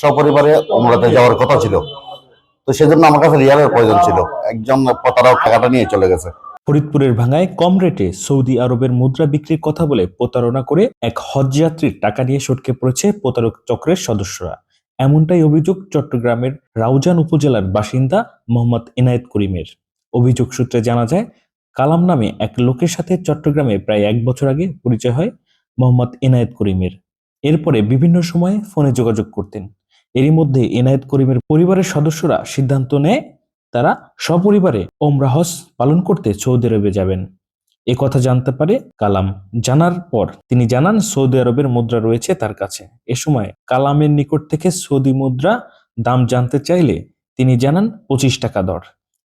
সপরিবারে ওমরাতে যাওয়ার কথা ছিল। তো সেজন্য আমার কাছে রিয়ালের প্রয়োজন ছিল। একজন প্রতারক টাকাটা নিয়ে চলে গেছে। ফরিদপুরের ভাঙায় কম রেটে সৌদি আরবের মুদ্রা বিক্রির কথা বলে প্রতারণা করে এক হজযাত্রীর টাকা নিয়ে সটকে পড়েছে প্রতারক চক্রের সদস্যরা। এমনটাই অভিযোগ চট্টগ্রামের রাউজান উপজেলার বাসিন্দা মোহাম্মদ এনায়েত করিমের। অভিযোগ সূত্রে জানা যায়, কালাম নামে এক লোকের সাথে চট্টগ্রামে প্রায় এক বছর আগে পরিচয় হয় মোহাম্মদ এনায়েত করিমের। এরপরে বিভিন্ন সময়ে ফোনে যোগাযোগ করতেন। মধ্যে এনায়েত করিমের পরিবারের সদস্যরা সিদ্ধান্ত নেয়, তারা সপরিবারে ওমরা হজ পালন করতে সৌদি আরবে যাবেন। এ কথা জানতে পারে কালাম। জানার পর তিনি জানান, সৌদি আরবের মুদ্রা রয়েছে তার কাছে। এ সময় কালামের নিকট থেকে সৌদি মুদ্রা দাম জানতে চাইলে তিনি জানান, পঁচিশ টাকা দর।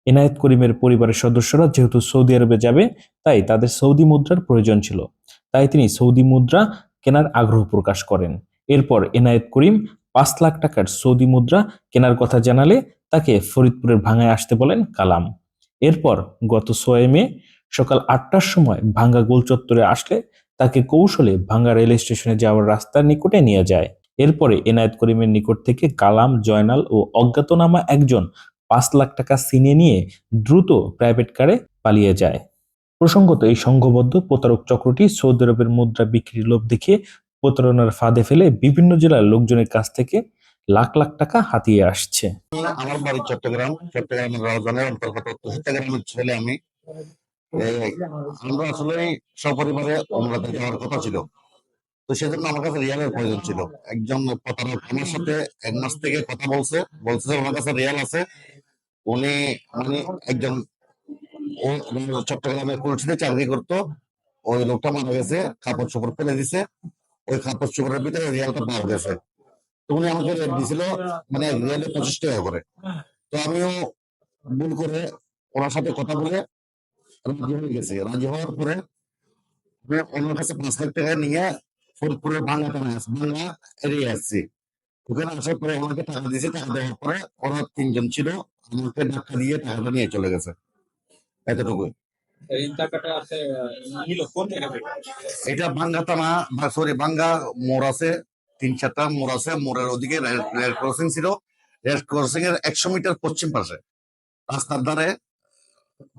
এনায়েত করিমের পরিবারের সদস্যরা যেহেতু সৌদি আরবে যাবে, তাই তাদের সৌদি মুদ্রার প্রয়োজন ছিল। তাই তিনি সৌদি মুদ্রা কেনার আগ্রহ প্রকাশ করেন। এরপর এনায়েত করিম পাঁচ লাখ টাকার সৌদি মুদ্রা কেনার কথা জানালে তাকে ফরিদপুরের ভাঙায় আসতে বলেন কালাম। এরপর গত ছয় মে সকাল আটটার সময় ভাঙ্গা গোল চত্বরে আসলে তাকে কৌশলে ভাঙ্গা রেল স্টেশনে যাওয়ার রাস্তার নিকটে নিয়ে যায়। এরপরে এনায়েত করিমের নিকট থেকে কালাম, জয়নাল ও অজ্ঞাতনামা একজন পাঁচ লাখ টাকা সিনে নিয়ে দ্রুত প্রাইভেট কারে পালিয়ে যায়। প্রসঙ্গত এই সংঘবদ্ধ প্রতারক চক্রটি সৌদি আরবের মুদ্রা বিক্রির লোভ দেখিয়ে প্রতারণার ফাঁদে ফেলে বিভিন্ন জেলার লোকজনের কাছ থেকে লাখ লাখ টাকা হাতিয়ে আসছে। আমার বাড়ি চট্টগ্রাম। চট্টগ্রামের রাজধানীর অন্তর্গত চট্টগ্রামের ছেলে আমি আমরা আসলে সপরিবারে ওমরাতে যাওয়ার কথা ছিল। তো সেজন্য আমার কাছে রিয়ালের প্রয়োজন ছিল। একজন প্রতারক আমার সাথে এক মাস থেকে কথা বলছে বলছে যে ওনার কাছে রিয়াল আছে। উনি মানে একজন, ও চট্টগ্রামে কুলসিতে চাকরি করতো। ওই লোকটা মারা গেছে, কাপড় চোপড় ফেলে দিছে। ওই কাপড় চোপড়ের ভিতরে রিয়ালটা পাওয়া গেছে। তো উনি আমাকে রেট দিছিল মানে রিয়ালে পঁচিশ টাকা করে। তো আমিও ভুল করে ওনার সাথে কথা বলে রাজি হয়ে গেছি। রাজি হওয়ার পরে ওনার কাছে পাঁচ লাখ টাকা নিয়ে ফরিদপুরের বাংলা থানায় আসছি বাংলা এরিয়া আসছি। ওখানে আসার পরে আমাকে টাকা দিয়েছে। টাকা দেওয়ার পরে ওরা তিনজন ছিল, আমাকে ধাক্কা দিয়ে টাকাটা নিয়ে চলে গেছে। এতটুকুই। এটা বাঙ্গা থানা সরি বাঙ্গা মোড় আছে তিন চারটা মোড় আছে মোড়ের ওদিকে রেল ক্রসিং ছিল। রেল ক্রসিং এর একশো মিটার পশ্চিম পাশে। রাস্তার ধারে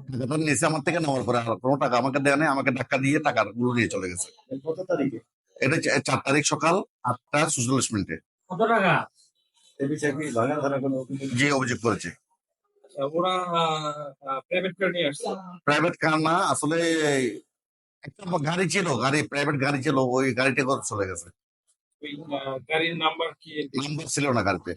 টাকাটা নিয়েছে আমার থেকে নেওয়ার পরে আর কোনো টাকা আমাকে দেয় নাই আমাকে ধাক্কা দিয়ে টাকারগুলো নিয়ে চলে গেছে। এটা চার তারিখ সকাল আটটা সুচল্লিশ মিনিটে। কত টাকা? কোনো অভিযোগ? যে অভিযোগ করেছে। প্রাইভেট করে না আসলে একটা গাড়ি ছিল গাড়ি প্রাইভেট গাড়ি ছিল ওই গাড়িটা করে চলে গেছে। গাড়ির নাম্বার কি? নাম্বার ছিল না গাড়িতে।